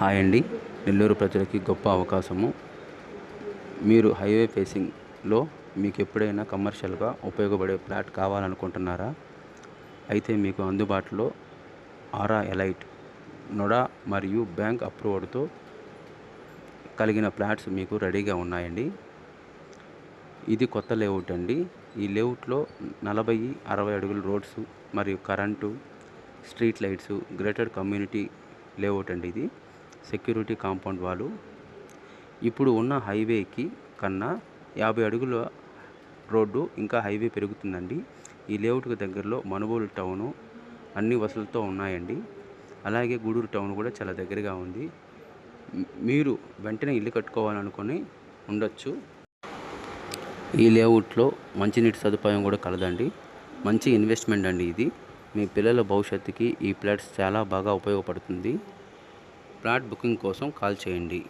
Hi అండి. నెల్లూరు ప్రజలకి గొప్ప అవకాశము. మీరు హైవే ఫేసింగ్లో మీకు ఎప్పుడైనా కమర్షియల్గా ఉపయోగపడే ఫ్లాట్ కావాలనుకుంటున్నారా? అయితే మీకు అందుబాటులో ఆరా ఎలైట్ నొడా మరియు బ్యాంక్ అప్రూవ్డ్తో కలిగిన ఫ్లాట్స్ మీకు రెడీగా ఉన్నాయండి. ఇది కొత్త లేఅవుట్ అండి. ఈ లేఅవుట్లో నలభై అరవై అడుగుల రోడ్స్ మరియు current street lights greater community layout అండి ఇది. సెక్యూరిటీ కాంపౌండ్ వాళ్ళు ఇప్పుడు ఉన్న హైవేకి కన్నా యాభై అడుగుల రోడ్డు ఇంకా హైవే పెరుగుతుందండి. ఈ లేఅవుట్కి దగ్గరలో మనుబోలు టౌను అన్ని వసతులతో ఉన్నాయండి. అలాగే గూడూరు టౌన్ కూడా చాలా దగ్గరగా ఉంది. మీరు వెంటనే ఇల్లు కట్టుకోవాలనుకొని ఉండొచ్చు. ఈ లేఅవుట్లో మంచినీటి సదుపాయం కూడా కలదండి. మంచి ఇన్వెస్ట్మెంట్ అండి ఇది. మీ పిల్లల భవిష్యత్తుకి ఈ ఫ్లాట్స్ చాలా బాగా ఉపయోగపడుతుంది. ఫ్లాట్ బుకింగ్ కోసం కాల్ చేయండి